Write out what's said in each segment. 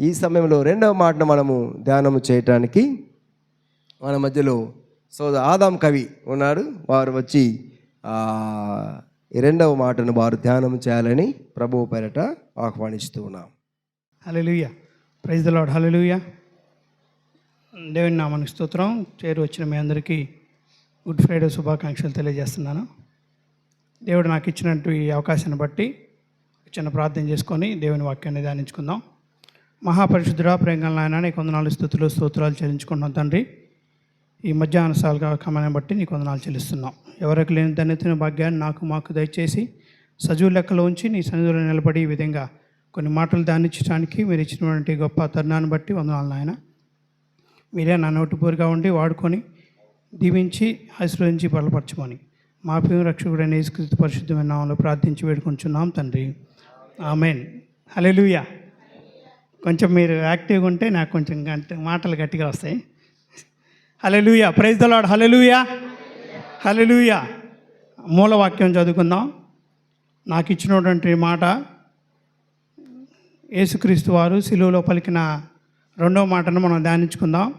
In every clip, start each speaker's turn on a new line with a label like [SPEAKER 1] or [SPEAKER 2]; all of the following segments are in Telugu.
[SPEAKER 1] ఈ సమయంలో రెండవ మాటను మనము ధ్యానము చేయటానికి మన మధ్యలో సో ఆదాం కవి ఉన్నారు వారు వచ్చి ఈ రెండవ మాటను వారు ధ్యానం చేయాలని ప్రభువు పేరట ఆహ్వానిస్తూ ఉన్నాం.
[SPEAKER 2] Hallelujah. Praise the Lord hallelujah. దేవుని నామని స్తోత్రం. చేరు వచ్చిన మీ అందరికీ గుడ్ ఫ్రైడే శుభాకాంక్షలు తెలియజేస్తున్నాను. దేవుడు నాకు ఇచ్చినట్టు ఈ అవకాశాన్ని బట్టి చిన్న ప్రార్థన చేసుకొని దేవుని వాక్యాన్ని ధ్యానించుకుందాం. మహాపరిశుద్ధుడా ప్రేంగల నాయన నీ కొందనాలు స్థుతులు స్తోత్రాలు చెల్లించుకుంటున్నాం తండ్రి. ఈ మధ్యాహ్న సాలుగా కమని బట్టి నీ కొందనాలు చెల్లిస్తున్నాం. ఎవరికి లేని ధన్యతని భాగ్యాన్ని నాకు మాకు దయచేసి సజీవు లెక్కలో ఉంచి నీ సన్నిధిలో నిలబడి ఈ విధంగా కొన్ని మాటలు ధ్యానించడానికి మీరు ఇచ్చినటువంటి గొప్ప తరుణాన్ని బట్టి వందనాలు నాయన. మీరే నా నోటిపూరిగా ఉండి వాడుకొని దీవించి ఆశీర్వదించి బలపరచుకొని మా పేరు రక్షకుడైన యేసుక్రీస్తు పరిశుద్ధమైన నామంలో ప్రార్థించి వేడుకుంటున్నాం తండ్రి. ఆమెన్. హల్లెలూయా. కొంచెం మీరు యాక్టివ్గా ఉంటే నాకు కొంచెం గంట మాటలు గట్టిగా వస్తాయి. Hallelujah. Praise the Lord hallelujah. మూలవాక్యం చదువుకుందాం. నాకు ఇచ్చినటువంటి మాట యేసుక్రీస్తు వారు సిలువలో పలికిన రెండవ మాటను మనం ధ్యానించుకుందాం.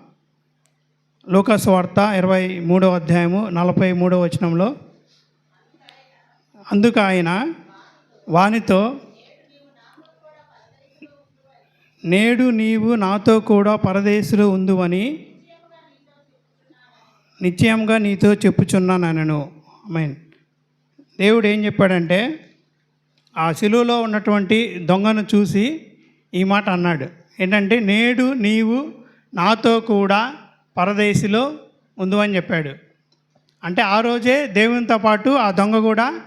[SPEAKER 2] లోకాసు వార్త ఇరవై మూడవ అధ్యాయము నలభై మూడవ వచనంలో అందుకు ఆయన వానితో నేడు నీవు నాతో కూడా పరదేశులు ఉందువని నిశ్చయంగా నీతో చెప్పుచున్నాను నేను మీన్ దేవుడు ఏం చెప్పాడంటే ఆ శిలువలో ఉన్నటువంటి దొంగను చూసి ఈ మాట అన్నాడు. ఏంటంటే నేడు నీవు నాతో కూడా పరదేశిలో ఉందని చెప్పాడు. అంటే ఆ రోజే దేవునితో పాటు ఆ దొంగ కూడా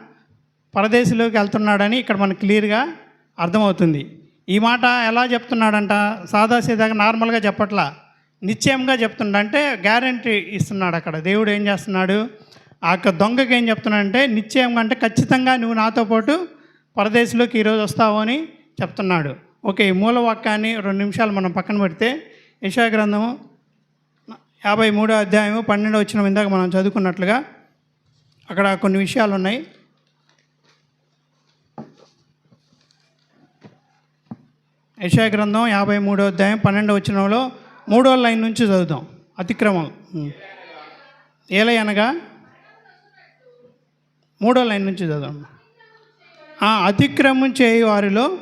[SPEAKER 2] పరదేశిలోకి వెళ్తున్నాడని ఇక్కడ మనకు క్లియర్గా అర్థమవుతుంది. ఈ మాట ఎలా చెప్తున్నాడంట? సాదాసీదాగా నార్మల్గా చెప్పట్లా. నిశ్చయంగా చెప్తున్నాడు. అంటే గ్యారంటీ ఇస్తున్నాడు అక్కడ. దేవుడు ఏం చేస్తున్నాడు? ఆ యొక్క దొంగకి ఏం చెప్తున్నాడంటే నిశ్చయంగా అంటే ఖచ్చితంగా నువ్వు నాతో పాటు పరదేశంలోకి ఈరోజు వస్తావు అని చెప్తున్నాడు. ఓకే ఈ మూలవాక్యాన్ని రెండు నిమిషాలు మనం పక్కన పెడితే యశా గ్రంథము యాభై మూడో అధ్యాయము పన్నెండో వచ్చిన ఇందాక మనం చదువుకున్నట్లుగా అక్కడ కొన్ని విషయాలు ఉన్నాయి యశా గ్రంథం యాభై మూడో అధ్యాయం పన్నెండో వచ్చినంలో మూడో లైన్ నుంచి చదువుతాం అతిక్రమం. ఏలై అనగా? మూడో లైన్ నుంచి చదువు ఆ అతిక్రమం చేయి వారిలో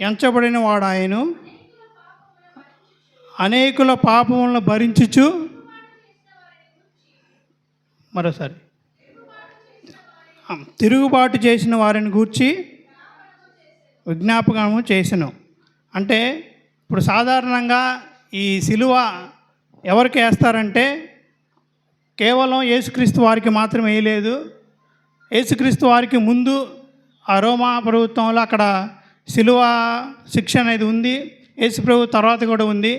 [SPEAKER 2] ఎంచబడిన వాడు అనేకుల పాపములను భరించుచు? మరోసారి. తిరుగుబాటు చేసిన వారిని గూర్చి విజ్ఞాపకము చేసెను. అంటే ఇప్పుడు సాధారణంగా ఈ సిలువ ఎవరికి వేస్తారంటే కేవలం యేసుక్రీస్తు వారికి మాత్రమే వేయలేదు. యేసుక్రీస్తు వారికి ముందు ఆ రోమా ప్రభుత్వంలో అక్కడ సిలువ శిక్ష అనేది ఉంది యేసుప్రభు తర్వాత కూడా ఉంది.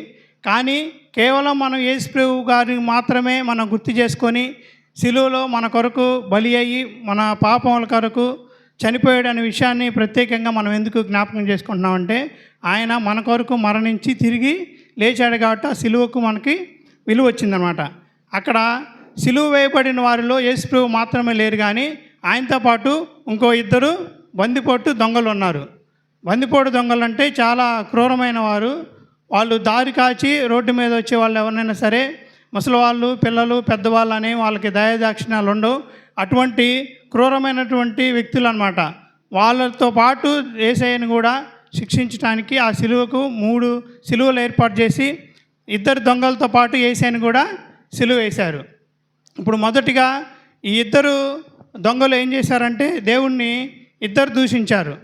[SPEAKER 2] కానీ కేవలం మనం యేసుప్రభు గారిని మాత్రమే మనం గుర్తు చేసుకొని సిలువలో మన కొరకు బలి అయ్యి మన పాపముల కొరకు చనిపోయాడు అనే విషయాన్ని ప్రత్యేకంగా మనం ఎందుకు జ్ఞాపకం చేసుకుంటున్నామంటే ఆయన మన కొరకు మరణించి తిరిగి లేచాడు కాబట్టి ఆ సిలువకు మనకి విలువ వచ్చిందనమాట. అక్కడ సిలువ వేయబడిన వారిలో యేసుప్రభు మాత్రమే లేరు కానీ ఆయనతో పాటు ఇంకో ఇద్దరు బందిపోటు దొంగలు ఉన్నారు. బందిపోటు దొంగలు అంటే చాలా క్రూరమైన వారు. వాళ్ళు దారి కాచి రోడ్డు మీద వచ్చే వాళ్ళు ఎవరినైనా సరే ముసలి వాళ్ళు పిల్లలు పెద్దవాళ్ళు అని వాళ్ళకి దయాదాక్షిణ్యాలు ఉండవు. అటువంటి క్రూరమైనటువంటి వ్యక్తులు అనమాట వాళ్ళతో పాటు ఏసఐని కూడా శిక్షించడానికి ఆ సిలువకు మూడు సిలువలు ఏర్పాటు చేసి ఇద్దరు దొంగలతో పాటు ఏసైని కూడా సిలువ వేశారు. ఇప్పుడు మొదటిగా ఈ ఇద్దరు దొంగలు ఏం చేశారంటే దేవుణ్ణి ఇద్దరు దూషించారు.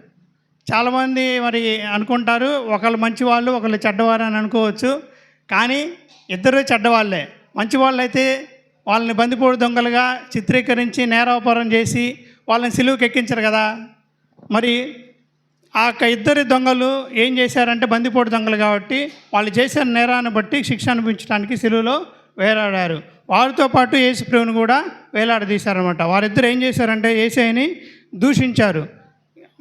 [SPEAKER 2] చాలామంది మరి అనుకుంటారు ఒకళ్ళు మంచివాళ్ళు ఒకళ్ళు చెడ్డవారు అని అనుకోవచ్చు. కానీ ఇద్దరు చెడ్డవాళ్ళే. మంచివాళ్ళు అయితే వాళ్ళని బందిపోడు దొంగలుగా చిత్రీకరించి నేరాపరం చేసి వాళ్ళని సిలువుకి ఎక్కించరు కదా. మరి ఆ యొక్క ఇద్దరు దొంగలు ఏం చేశారంటే బందిపోటు దొంగలు కాబట్టి వాళ్ళు చేసిన నేరాన్ని బట్టి శిక్ష అనిపించడానికి సిలువులో వేలాడారు. వారితో పాటు యేసుప్రభుని కూడా వేలాడదీశారనమాట వారిద్దరు ఏం చేశారంటే ఏసైని దూషించారు.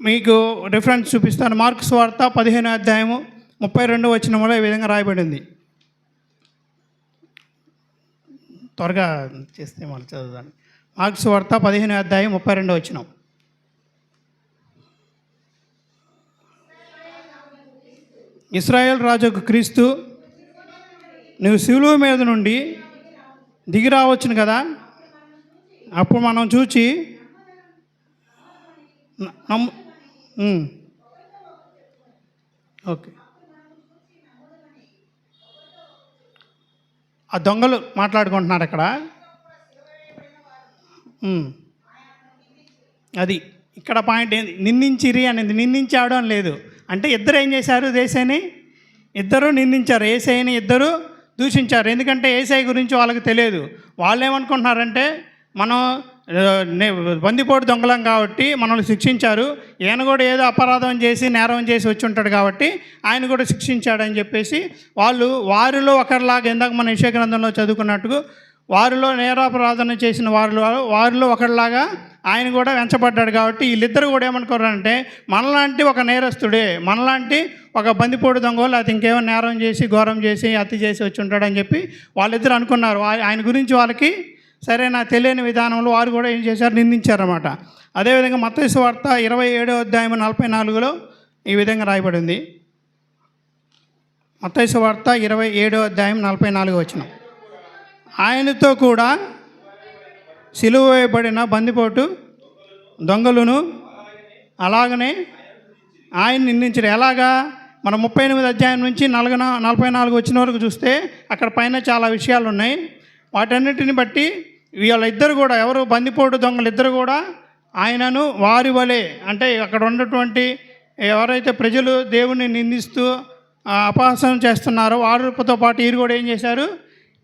[SPEAKER 2] మీకు రిఫరెన్స్ చూపిస్తాను. మార్క్స్ వార్త పదిహేను అధ్యాయము ముప్పై రెండు వచనంలో ఈ విధంగా రాయబడింది. త్వరగా చేస్తే మళ్ళీ చదువుదాన్ని మార్క్స్ వార్త పదిహేను అధ్యాయం ముప్పై రెండు వచ్చినాం ఇస్రాయేల్ రాజుకు క్రీస్తు నువ్వు శివులు మీద నుండి దిగి రావచ్చును కదా? అప్పుడు మనం చూచి నమ్ము ఓకే. ఆ దొంగలు మాట్లాడుకుంటున్నారు అక్కడ అది ఇక్కడ పాయింట్ ఏంది? నిందించిరి అనేది. నిందించాడు అని లేదు. అంటే ఇద్దరు ఏం చేశారు దేశాన్ని? ఇద్దరు నిందించారు. ఏసైని ఇద్దరు దూషించారు. ఎందుకంటే ఏసఐ గురించి వాళ్ళకి తెలియదు. వాళ్ళు ఏమనుకుంటున్నారంటే మనం బందిపోటు దొంగలం కాబట్టి మనల్ని శిక్షించారు. ఈయన కూడా ఏదో అపరాధం చేసి నేరం చేసి వచ్చి ఉంటాడు కాబట్టి ఆయన కూడా శిక్షించాడని చెప్పేసి వాళ్ళు వారిలో ఒకరిలాగా ఇందాక మన విషయ గ్రంథంలో చదువుకున్నట్టుగా వారిలో నేరాపరాధన చేసిన వారిలో వారిలో ఒకరిలాగా ఆయన కూడా వెంచబడ్డాడు కాబట్టి వీళ్ళిద్దరు కూడా ఏమనుకోరంటే మనలాంటి ఒక నేరస్తుడే మనలాంటి ఒక బందిపోటు దొంగ లేకపోతే ఇంకేమో నేరం చేసి ఘోరం చేసి అతి చేసి వచ్చి ఉంటాడని చెప్పి వాళ్ళిద్దరు అనుకున్నారు. ఆయన గురించి వాళ్ళకి సరే నా తెలియని విధానంలో వారు కూడా ఏం చేశారు? నిందించారన్నమాట. అదేవిధంగా మత్తయి వార్త ఇరవై ఏడో అధ్యాయం నలభై నాలుగులో ఈ విధంగా రాయబడింది. మత్తయి వార్త ఇరవై ఏడో అధ్యాయం నలభై నాలుగు వచ్చిన ఆయనతో కూడా సిలువ వేయబడిన బందిపోటు దొంగలను అలాగనే ఆయన నిందించడు ఎలాగా? మన ముప్పై ఎనిమిది అధ్యాయం నుంచి నలగ నలభై నాలుగు వచ్చిన వరకు చూస్తే అక్కడ పైన చాలా విషయాలు ఉన్నాయి వాటన్నిటిని బట్టి వీళ్ళిద్దరు కూడా ఎవరు బందిపోటు దొంగలు ఇద్దరు కూడా ఆయనను వారి వలె అంటే అక్కడ ఉన్నటువంటి ఎవరైతే ప్రజలు దేవుణ్ణి నిందిస్తూ అపహాసం చేస్తున్నారో వారితో పాటు వీరు కూడా ఏం చేశారు?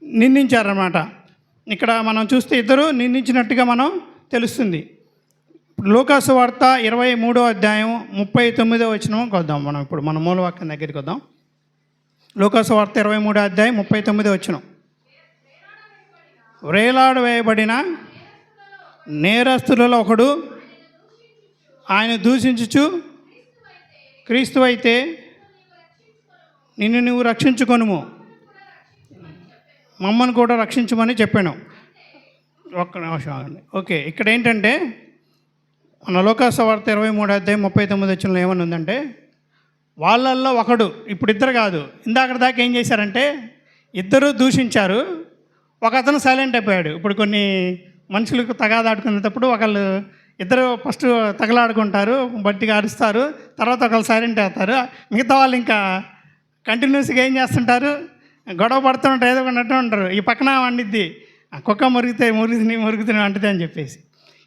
[SPEAKER 2] నిందించారన్నమాట. ఇక్కడ మనం చూస్తే ఇద్దరు నిందించినట్టుగా మనం తెలుస్తుంది. లోకాసు వార్త ఇరవై మూడో అధ్యాయం ముప్పై తొమ్మిదో వచ్చిన వద్దాం మనం ఇప్పుడు మన మూలవాక్యం దగ్గరికి వద్దాం. లోకాసు వార్త ఇరవై మూడో అధ్యాయం ముప్పై తొమ్మిదో వచ్చినాం వ్రేలాడ వేయబడిన నేరస్తులలో ఒకడు ఆయన దూషించుచు క్రీస్తు అయితే నిన్ను నువ్వు రక్షించుకొనుము. మమ్మల్ని కూడా రక్షించమని చెప్పాను. ఒక్క నిమిషం ఆగండి. ఓకే ఇక్కడ ఏంటంటే మన లోకాస వార్త ఇరవై మూడు అధ్యాయం ముప్పై తొమ్మిది వచ్చిన ఏమని ఉందంటే వాళ్ళల్లో ఒకడు ఇప్పుడు ఇద్దరు కాదు. ఇందాక దాకా ఏం చేశారంటే ఇద్దరు దూషించారు. ఒక అతను సైలెంట్ అయిపోయాడు. ఇప్పుడు కొన్ని మనుషులకు తగాదాడుకునేటప్పుడు ఒకళ్ళు ఇద్దరు ఫస్ట్ తగలాడుకుంటారు బట్టిగా అరుస్తారు తర్వాత ఒకళ్ళు సైలెంట్ అవుతారు. మిగతా వాళ్ళు ఇంకా కంటిన్యూస్గా ఏం చేస్తుంటారు? గొడవ పడుతుంటారు ఏదో ఒకటి ఉంటారు. ఈ పక్కన వండిద్ది ఆ కుక్క మురిగితే మురుగుతుంది మురుగుతుంది అంటుంది అని చెప్పేసి.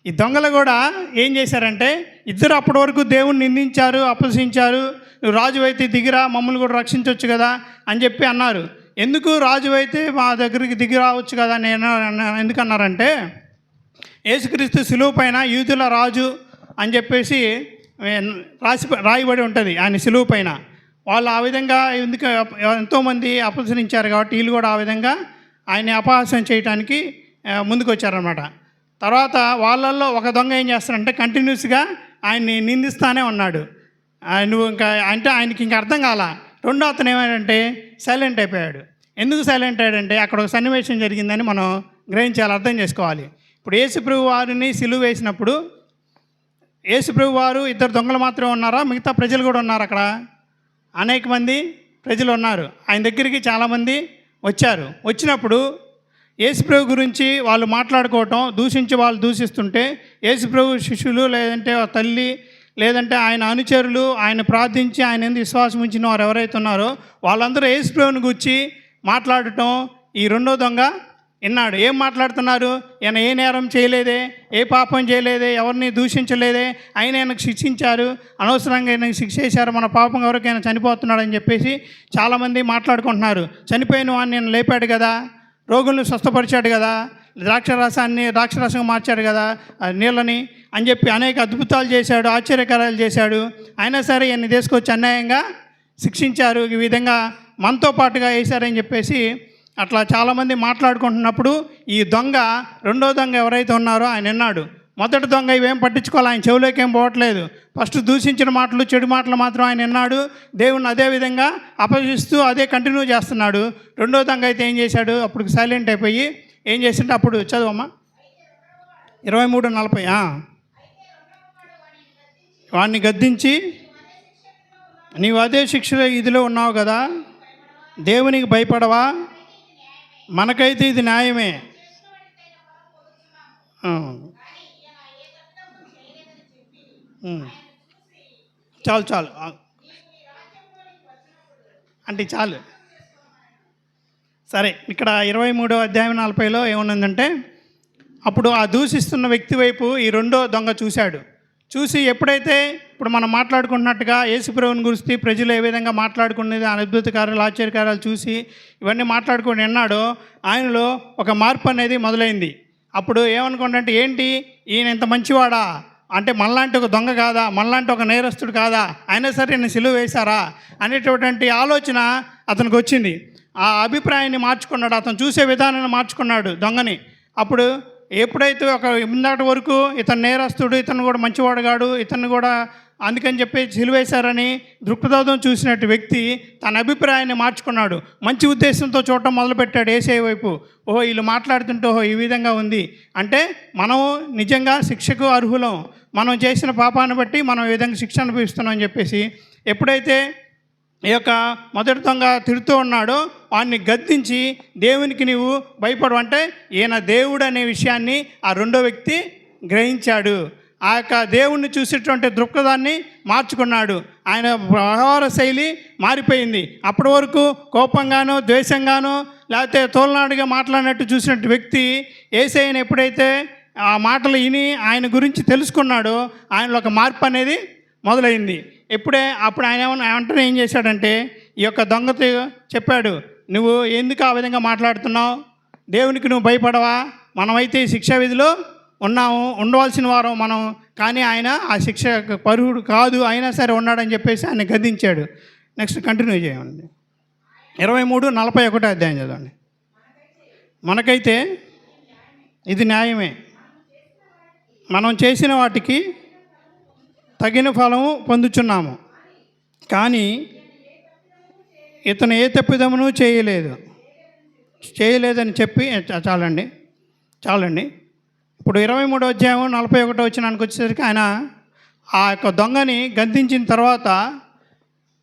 [SPEAKER 2] ఈ దొంగలు కూడా ఏం చేశారంటే ఇద్దరు అప్పటి వరకు దేవుణ్ణి నిందించారు అపసించారు నువ్వు రాజు అయితే దిగిరా మమ్మల్ని కూడా రక్షించవచ్చు కదా అని చెప్పి అన్నారు. ఎందుకు రాజు అయితే మా దగ్గరికి దిగి రావచ్చు కదా నేను ఎందుకన్నారంటే యేసుక్రీస్తు సులువు పైన యూదుల రాజు అని చెప్పేసి రాసి రాయబడి ఉంటుంది ఆయన సులువు పైన. వాళ్ళు ఆ విధంగా ఎందుకు ఎంతోమంది అపహసించారు కాబట్టి వీళ్ళు కూడా ఆ విధంగా ఆయన్ని అపహాసం చేయడానికి ముందుకు వచ్చారనమాట తర్వాత వాళ్ళల్లో ఒక దొంగ ఏం చేస్తారంటే కంటిన్యూస్గా ఆయన్ని నిందిస్తానే ఉన్నాడు. ఆయన నువ్వు ఇంకా అంటే ఆయనకి ఇంకా అర్థం కాల. రెండో అతను ఏమంటే సైలెంట్ అయిపోయాడు. ఎందుకు సైలెంట్ అయ్యాడంటే అక్కడ ఒక సన్నివేశం జరిగిందని మనం గ్రహించాలి అర్థం చేసుకోవాలి. ఇప్పుడు యేసుప్రభు వారిని సిలువ వేసినప్పుడు యేసుప్రభు వారు ఇద్దరు దొంగలు మాత్రమే ఉన్నారా? మిగతా ప్రజలు కూడా ఉన్నారు అక్కడ. అనేక మంది ప్రజలు ఉన్నారు. ఆయన దగ్గరికి చాలామంది వచ్చారు. వచ్చినప్పుడు యేసుప్రభు గురించి వాళ్ళు మాట్లాడుకోవటం దూషించి వాళ్ళు దూషిస్తుంటే యేసుప్రభు శిష్యులు లేదంటే తల్లి లేదంటే ఆయన అనుచరులు ఆయన ప్రార్థించి ఆయన ఎందుకు విశ్వాసం ఉంచిన వారు ఎవరైతే ఉన్నారో వాళ్ళందరూ యేసుప్రభుని గురించి మాట్లాడటం ఈ రెండో దొంగ విన్నాడు. ఏం మాట్లాడుతున్నారు? ఈయన ఏ నేరం చేయలేదే ఏ పాపం చేయలేదే ఎవరిని దూషించలేదే ఆయన ఆయనకు శిక్షించారు అనవసరంగా ఆయనకు శిక్ష చేశారు మన పాపం ఎవరికైనా చనిపోతున్నాడని చెప్పేసి చాలామంది మాట్లాడుకుంటున్నారు. చనిపోయిన వాడిని నేను లేపాడు కదా రోగులను స్వస్థపరిచాడు కదా ద్రాక్షరసాన్ని ద్రాక్షరసంగా మార్చాడు కదా నీళ్ళని అని చెప్పి అనేక అద్భుతాలు చేశాడు ఆశ్చర్యకార్యాలు చేశాడు. అయినా సరే ఈయన్ని తీసుకొచ్చి అన్యాయంగా శిక్షించారు. ఈ విధంగా మనతో పాటుగా వేశారని చెప్పేసి అట్లా చాలామంది మాట్లాడుకుంటున్నప్పుడు ఈ దొంగ రెండో దొంగ ఎవరైతే ఉన్నారో ఆయన విన్నాడు. మొదటి దొంగ ఇవేం పట్టించుకోవాలి? ఆయన చెవులోకి ఏం పోవట్లేదు. ఫస్ట్ దూషించిన మాటలు చెడు మాటలు మాత్రం ఆయన విన్నాడు. దేవుణ్ణి అదే విధంగా అపజిస్తూ అదే కంటిన్యూ చేస్తున్నాడు. రెండో దొంగ అయితే ఏం చేశాడు? అప్పుడు సైలెంట్ అయిపోయి ఏం చేసింటే అప్పుడు? చదవమ్మా. ఇరవై మూడు నలభై వాడిని గద్దించి నీవు అదే శిక్షలో ఇదిలో ఉన్నావు కదా దేవునికి భయపడవా? మనకైతే ఇది న్యాయమే. చాలు చాలు. అంటే చాలు. సరే ఇక్కడ ఇరవై మూడో అధ్యాయం నలభైలో ఏమున్నదంటే అప్పుడు ఆ దూషిస్తున్న వ్యక్తి వైపు ఈ రెండో దొంగ చూశాడు. చూసి ఎప్పుడైతే ఇప్పుడు మనం మాట్లాడుకుంటున్నట్టుగా యేసుప్రభుని గురించి ప్రజలు ఏ విధంగా మాట్లాడుకునేది ఆ అద్భుత కార్యాలు ఆశ్చర్యకార్యాలు చూసి ఇవన్నీ మాట్లాడుకుని విన్నాడో ఆయనలో ఒక మార్పు అనేది మొదలైంది. అప్పుడు ఏమనుకుంటే ఏంటి? ఈయన ఇంత మంచివాడా? అంటే మనలాంటి ఒక దొంగ కాదా? మనలాంటి ఒక నేరస్తుడు కాదా? అయినా సరే నేను సిలువ వేశారా? అనేటటువంటి ఆలోచన అతనికి వచ్చింది. ఆ అభిప్రాయాన్ని మార్చుకున్నాడు అతను చూసే విధానాన్ని మార్చుకున్నాడు దొంగని. అప్పుడు ఎప్పుడైతే ఒక ఇందాటి వరకు ఇతను నేరస్తుడు ఇతను కూడా మంచివాడు కాడు ఇతను కూడా అందుకని చెప్పి సిలువేశారని దృక్పథం చూసినట్టు వ్యక్తి తన అభిప్రాయాన్ని మార్చుకున్నాడు. మంచి ఉద్దేశంతో చూడటం మొదలుపెట్టాడు ఏసే వైపు. ఓహో వీళ్ళు మాట్లాడుతుంటే ఓహో ఈ విధంగా ఉంది. అంటే మనం నిజంగా శిక్షకు అర్హులం. మనం చేసిన పాపాన్ని బట్టి మనం ఈ విధంగా శిక్ష అనుభవిస్తున్నాం అని చెప్పేసి ఎప్పుడైతే ఈ యొక్క మొదటి దొంగ తిడుతూ ఉన్నాడో వాడిని గద్దించి దేవునికి నీవు భయపడు అంటే ఈయన దేవుడు అనే విషయాన్ని ఆ రెండో వ్యక్తి గ్రహించాడు. ఆ యొక్క దేవుణ్ణి చూసేటువంటి దృక్పథాన్ని మార్చుకున్నాడు. ఆయన వ్యవహార శైలి మారిపోయింది. అప్పటి వరకు కోపంగానో ద్వేషంగానో లేకపోతే తోలనాడుగా మాట్లాడినట్టు చూసినట్టు వ్యక్తి ఏసైని ఎప్పుడైతే ఆ మాటలు విని ఆయన గురించి తెలుసుకున్నాడో ఆయనలో ఒక మార్పు అనేది మొదలైంది. ఎప్పుడే అప్పుడు ఆయన ఏమన్నా వెంటనే ఏం చేశాడంటే ఈ యొక్క దొంగతో చెప్పాడు నువ్వు ఎందుకు ఆ విధంగా మాట్లాడుతున్నావు? దేవునికి నువ్వు భయపడవా? మనమైతే శిక్షా విధిలో ఉన్నాము ఉండవలసిన వారం మనం కానీ ఆయన ఆ శిక్ష పరువుడు కాదు అయినా సరే ఉన్నాడని చెప్పేసి ఆయన గదించాడు నెక్స్ట్ కంటిన్యూ చేయండి. ఇరవై మూడు నలభై ఒకటో అధ్యాయం చదవండి. మనకైతే ఇది న్యాయమే. మనం చేసిన వాటికి తగిన ఫలము పొందుచున్నాము. కానీ ఇతను ఏ తప్పిదమును చేయలేదు. చేయలేదని చెప్పి చాలండి. చాలండి. ఇప్పుడు ఇరవై మూడో అధ్యాయం నలభై ఒకటో వచ్చినానికి వచ్చేసరికి ఆయన ఆ యొక్క దొంగని గద్దించిన తర్వాత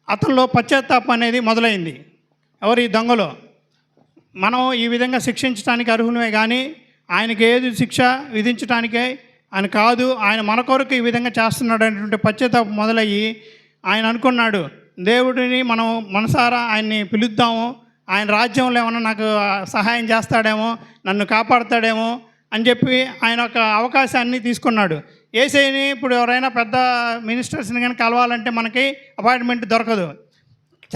[SPEAKER 2] అతనిలో పశ్చాత్తాపం అనేది మొదలైంది. ఎవరు ఈ దొంగలో? మనం ఈ విధంగా శిక్షించడానికి అర్హులమే కానీ ఆయనకి ఏది శిక్ష విధించడానికే ఆయన కాదు ఆయన మన కొరకు ఈ విధంగా చేస్తున్నాడు అనేటువంటి పశ్చాత్తాపం మొదలయ్యి ఆయన అనుకున్నాడు దేవుడిని మనం మనసారా ఆయన్ని పిలుద్దాము ఆయన రాజ్యంలో ఏమైనా నాకు సహాయం చేస్తాడేమో నన్ను కాపాడతాడేమో అని చెప్పి ఆయన ఒక అవకాశాన్ని తీసుకున్నాడు. ఏసైని ఇప్పుడు ఎవరైనా పెద్ద మినిస్టర్స్ని కానీ కలవాలంటే మనకి అపాయింట్మెంట్ దొరకదు.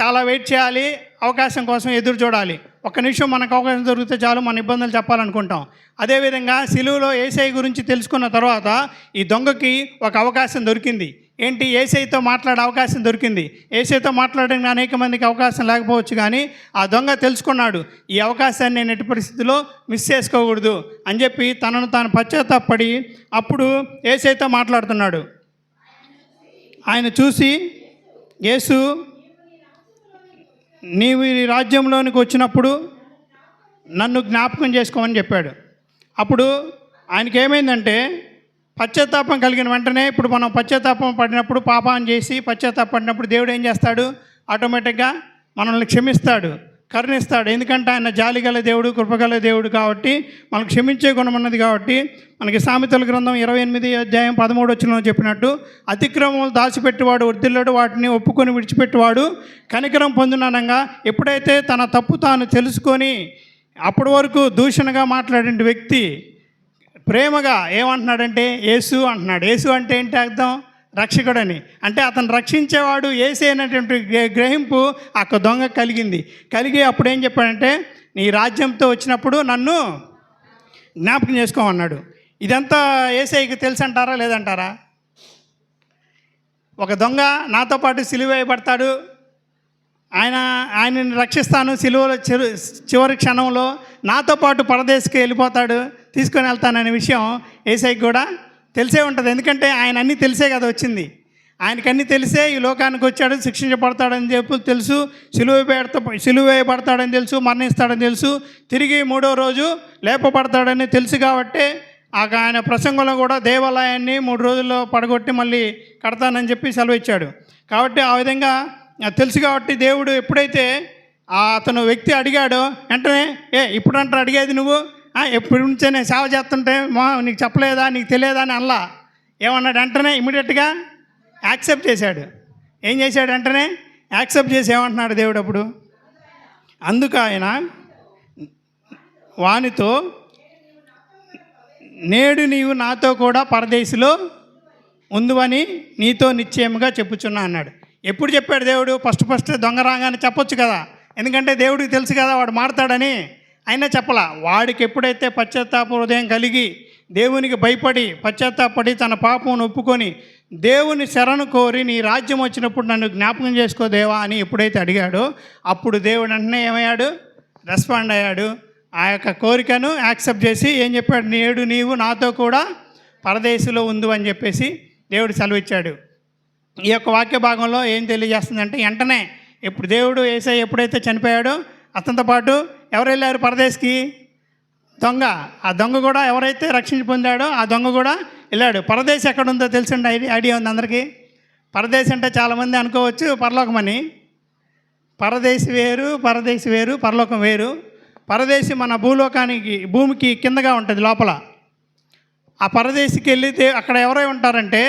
[SPEAKER 2] చాలా వెయిట్ చేయాలి అవకాశం కోసం ఎదురు చూడాలి. ఒక్క నిమిషం మనకు అవకాశం దొరికితే చాలు మన ఇబ్బందులు చెప్పాలనుకుంటాం. అదేవిధంగా సిలువలో ఏసఐ గురించి తెలుసుకున్న తర్వాత ఈ దొంగకి ఒక అవకాశం దొరికింది. ఏంటి? ఏసైతో మాట్లాడే అవకాశం దొరికింది. ఏసైతో మాట్లాడడానికి అనేక మందికి అవకాశం లేకపోవచ్చు కానీ ఆ దొంగ తెలుసుకున్నాడు ఈ అవకాశాన్ని నేను ఎట్టి పరిస్థితిలో మిస్ చేసుకోకూడదు అని చెప్పి తనను తాను పశ్చాత్తాపడి అప్పుడు ఏసైతో మాట్లాడుతున్నాడు. ఆయన చూసి యేసు నీవు ఈ రాజ్యంలోనికి వచ్చినప్పుడు నన్ను జ్ఞాపకం చేసుకోమని చెప్పాడు. అప్పుడు ఆయనకి ఏమైందంటే పశ్చాత్తాపం కలిగిన వెంటనే ఇప్పుడు మనం పశ్చాత్తాపం పడినప్పుడు పాపం చేసి పశ్చాత్తాపడినప్పుడు దేవుడు ఏం చేస్తాడు? ఆటోమేటిక్గా మనల్ని క్షమిస్తాడు. కరుణిస్తాడు. ఎందుకంటే ఆయన జాలిగల దేవుడు కృపగల దేవుడు కాబట్టి మనకు క్షమించే గుణం ఉన్నది కాబట్టి మనకి సామెతల గ్రంథం ఇరవై ఎనిమిది అధ్యాయం పదమూడు వచ్చిన చెప్పినట్టు అతిక్రమం దాచిపెట్టేవాడు వర్ధిల్లాడు వాటిని ఒప్పుకొని విడిచిపెట్టేవాడు కనికరం పొందిననంగా ఎప్పుడైతే తన తప్పు తాను తెలుసుకొని అప్పటి వరకు దూషణగా మాట్లాడిన వ్యక్తి ప్రేమగా ఏమంటున్నాడంటే యేసు అంటున్నాడు. యేసు అంటే ఏంటి అర్థం? రక్షకుడని. అంటే అతను రక్షించేవాడు ఏసే అనేటువంటి గ్రహింపు ఆ దొంగ కలిగింది. కలిగి అప్పుడు ఏం చెప్పాడంటే నీ రాజ్యంతో వచ్చినప్పుడు నన్ను జ్ఞాపకం చేసుకోమన్నాడు ఇదంతా ఏసైకి తెలుసు అంటారా లేదంటారా? ఒక దొంగ నాతో పాటు సిలువేయబడతాడు ఆయన ఆయనని రక్షిస్తాను సిలువలో చిరు చివరి క్షణంలో నాతో పాటు పరదేశకి వెళ్ళిపోతాడు తీసుకొని వెళ్తాననే విషయం ఏసైకి కూడా తెలిసే ఉంటుంది. ఎందుకంటే ఆయన అన్నీ తెలిసే కదా వచ్చింది. ఆయనకన్నీ తెలిసే ఈ లోకానికి వచ్చాడు శిక్షించబడతాడని చెప్పి తెలుసు సిలువ పెడతా సిలువ తెలుసు మరణిస్తాడని తెలుసు. తిరిగి మూడో రోజు లేపబడతాడని తెలుసు కాబట్టి ఆ ఆయన ప్రసంగంలో కూడా దేవాలయాన్ని మూడు రోజుల్లో పడగొట్టి మళ్ళీ కడతానని చెప్పి సెలవు ఇచ్చాడు. కాబట్టి ఆ విధంగా తెలుసు కాబట్టి దేవుడు ఎప్పుడైతే ఆ అతను వ్యక్తి అడిగాడో వెంటనే ఏ ఇప్పుడు అడిగేది నువ్వు? ఎప్పటి నుంచే నేను సేవ చేస్తుంటే మా నీకు చెప్పలేదా నీకు తెలియదా అని అల్లా ఏమన్నాడు? వెంటనే ఇమీడియట్గా యాక్సెప్ట్ చేశాడు. ఏం చేశాడు వెంటనే యాక్సెప్ట్ చేసి ఏమంటున్నాడు దేవుడు అప్పుడు? అందుకు ఆయన వానితో నేడు నీవు నాతో కూడా పరదేశిలో ఉందువని నీతో నిశ్చయముగా చెప్పుచున్నా అన్నాడు. ఎప్పుడు చెప్పాడు దేవుడు? ఫస్ట్ ఫస్ట్ దొంగ రాగానే చెప్పొచ్చు కదా. ఎందుకంటే దేవుడికి తెలుసు కదా వాడు మారుతాడని. అయినా చెప్పలా వాడికి ఎప్పుడైతే పశ్చాత్తాప హృదయం కలిగి దేవునికి భయపడి పశ్చాత్తాపడి తన పాపం ఒప్పుకొని దేవుని శరణు కోరి నీ రాజ్యం వచ్చినప్పుడు నన్ను జ్ఞాపకం చేసుకో దేవా అని ఎప్పుడైతే అడిగాడో అప్పుడు దేవుడు వెంటనే ఏమయ్యాడు? రెస్పాండ్ అయ్యాడు. ఆ యొక్క కోరికను యాక్సెప్ట్ చేసి ఏం చెప్పాడు? నేడు నీవు నాతో కూడా పరదేశంలో ఉందు అని చెప్పేసి దేవుడు సెలవిచ్చాడు. ఈ యొక్క వాక్య భాగంలో ఏం తెలియజేస్తుందంటే వెంటనే ఇప్పుడు దేవుడు ఏసై ఎప్పుడైతే చనిపోయాడో అతనితో పాటు ఎవరు వెళ్ళారు పరదేశ్కి? దొంగ. ఆ దొంగ కూడా ఎవరైతే రక్షణ పొందాడో ఆ దొంగ కూడా వెళ్ళాడు. పరదేశం ఎక్కడ ఉందో తెలిసిండి ఐడియా ఐడియా ఉంది అందరికీ? పరదేశం అంటే చాలామంది అనుకోవచ్చు పరలోకమని పరదేశి వేరు పరదేశి వేరు పరలోకం వేరు. పరదేశి మన భూలోకానికి భూమికి కిందగా ఉంటుంది లోపల. ఆ పరదేశికి వెళ్ళితే అక్కడ ఎవరై ఉంటారంటే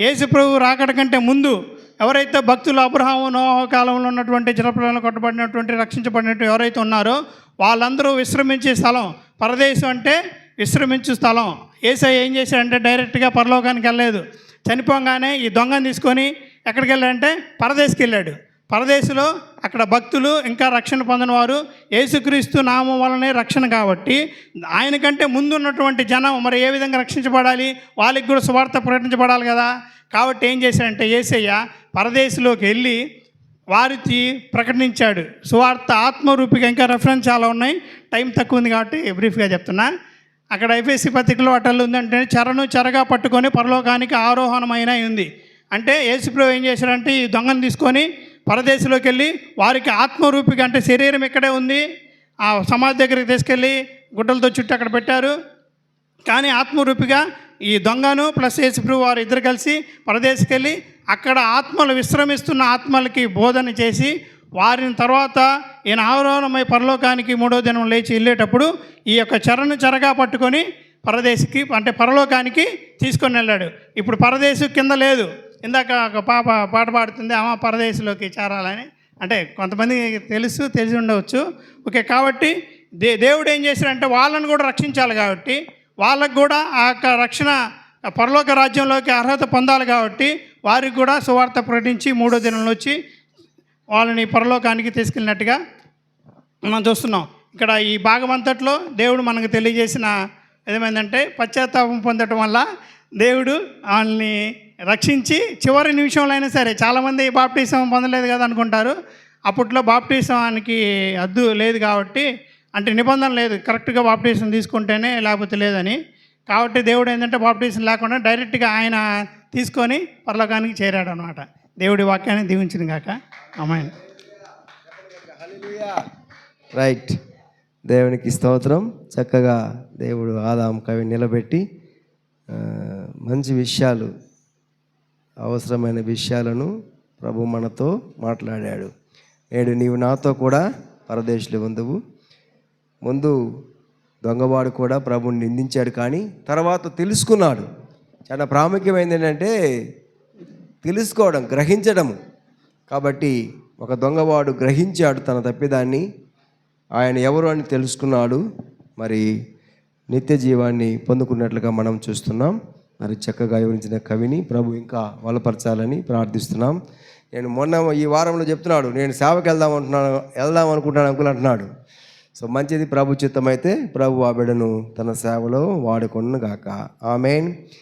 [SPEAKER 2] యేసుప్రభు రాకడ కంటే ముందు ఎవరైతే భక్తులు అబ్రహాము నోహ కాలంలో ఉన్నటువంటి జలప్రలను కొట్టబడినటువంటి రక్షించబడినట్టు ఎవరైతే ఉన్నారో వాళ్ళందరూ విశ్రమించే స్థలం. పరదేశం అంటే విశ్రమించే స్థలం. ఏసఐ ఏం చేశాడంటే డైరెక్ట్గా పరలోకానికి వెళ్ళలేదు. చనిపోగానే ఈ దొంగను తీసుకొని ఎక్కడికి వెళ్ళాడంటే పరదేశికి వెళ్ళాడు. పరదేశంలో అక్కడ భక్తులు ఇంకా రక్షణ పొందిన వారు యేసుక్రీస్తు నామం వలనే రక్షణ కాబట్టి ఆయన కంటే ముందు ఉన్నటువంటి జనం మరి ఏ విధంగా రక్షించబడాలి? వాళ్ళకి కూడా సువార్త ప్రకటించబడాలి కదా. కాబట్టి ఏం చేశాడంటే ఏసయ్య పరదేశంలోకి వెళ్ళి వారికి ప్రకటించాడు. సువార్త ఆత్మరూపిగా ఇంకా రెఫరెన్స్ చాలా ఉన్నాయి. టైం తక్కువ ఉంది కాబట్టి బ్రీఫ్గా చెప్తున్నా. అక్కడ ఐపీఎస్సి పత్రికలో అటల్ ఉందంటే చెరను చెరగా పట్టుకొని పరలోకానికి ఆరోహణమైన ఉంది. అంటే యేసుప్రభు ఏం చేశారంటే ఈ దొంగను తీసుకొని పరదేశంలోకి వెళ్ళి వారికి ఆత్మరూపిగా అంటే శరీరం ఇక్కడే ఉంది? ఆ సమాధి దగ్గరికి తీసుకెళ్ళి గుడ్డలతో చుట్టూ అక్కడ పెట్టారు. కానీ ఆత్మరూపిగా ఈ దొంగను ప్లస్ యేసుప్రభు వారు ఇద్దరు కలిసి పరదేశకి వెళ్ళి అక్కడ ఆత్మలు విశ్రమిస్తున్న ఆత్మలకి బోధన చేసి వారిని తర్వాత ఈయన ఆవరణమై పరలోకానికి మూడో దినం లేచి వెళ్ళేటప్పుడు ఈ యొక్క చెరను చెరగా పట్టుకొని పరదేశికి అంటే పరలోకానికి తీసుకొని వెళ్ళాడు. ఇప్పుడు పరదేశం కింద లేదు. ఇందాక ఒక పాప పాట పాడుతుంది ఆమె పరదేశంలోకి చేరాలని. అంటే కొంతమంది తెలుసు తెలిసి ఉండవచ్చు. ఓకే కాబట్టి దే దేవుడు ఏం చేశాడంటే వాళ్ళని కూడా రక్షించాలి కాబట్టి వాళ్ళకు కూడా ఆ యొక్క రక్షణ పరలోక రాజ్యంలోకి అర్హత పొందాలి కాబట్టి వారికి కూడా సువార్త ప్రకటించి మూడో దినంలో వచ్చి వాళ్ళని పరలోకానికి తీసుకెళ్ళినట్టుగా మనం చూస్తున్నాం. ఇక్కడ ఈ భాగం అంతట్లో దేవుడు మనకు తెలియజేసిన ఏమైందంటే పశ్చాత్తాపం పొందటం వల్ల దేవుడు వాళ్ళని రక్షించి చివరి నిమిషంలో అయినా సరే చాలామంది బాప్టిజం పొందలేదు కదా అనుకుంటారు. అప్పట్లో బాప్టిజానికి అద్దు లేదు కాబట్టి అంటే నిబంధన లేదు. కరెక్ట్గా బాప్టిజం తీసుకుంటేనే లేకపోతే లేదని. కాబట్టి దేవుడు ఏంటంటే బాప్టిజం లేకుండా డైరెక్ట్గా ఆయన తీసుకొని పరలోకానికి చేరాడు అనమాట దేవుడి వాక్యాన్ని దీవించిన కాక అమ్మాయి
[SPEAKER 1] రైట్. దేవునికి స్తోత్రం. చక్కగా దేవుడు ఆదాం కవి నిలబెట్టి మంచి విషయాలు అవసరమైన విషయాలను ప్రభు మనతో మాట్లాడాడు. నేడు నీవు నాతో కూడా పరదేశులు ఉందువు ముందు దొంగవాడు కూడా ప్రభుని నిందించాడు కానీ తర్వాత తెలుసుకున్నాడు. చాలా ప్రాముఖ్యమైనది ఏంటంటే తెలుసుకోవడం గ్రహించడము కాబట్టి ఒక దొంగవాడు గ్రహించాడు తన తప్పిదాన్ని. ఆయన ఎవరు అని తెలుసుకున్నాడు. మరి నిత్య జీవాన్ని పొందుకున్నట్లుగా మనం చూస్తున్నాం. మరి చక్కగా వివరించిన కవిని ప్రభు ఇంకా బలపరచాలని ప్రార్థిస్తున్నాం. నేను మొన్న ఈ వారంలో చెప్తున్నాడు నేను సేవకి వెళ్దాం అంటున్నాను వెళ్దాం అనుకుంటున్నాను అంకుల్ అంటున్నాడు. సో మంచిది ప్రభు చిత్తమైతే ప్రభు ఆ బిడ్డను తన సేవలో వాడుకొను గాక ఆమెన్.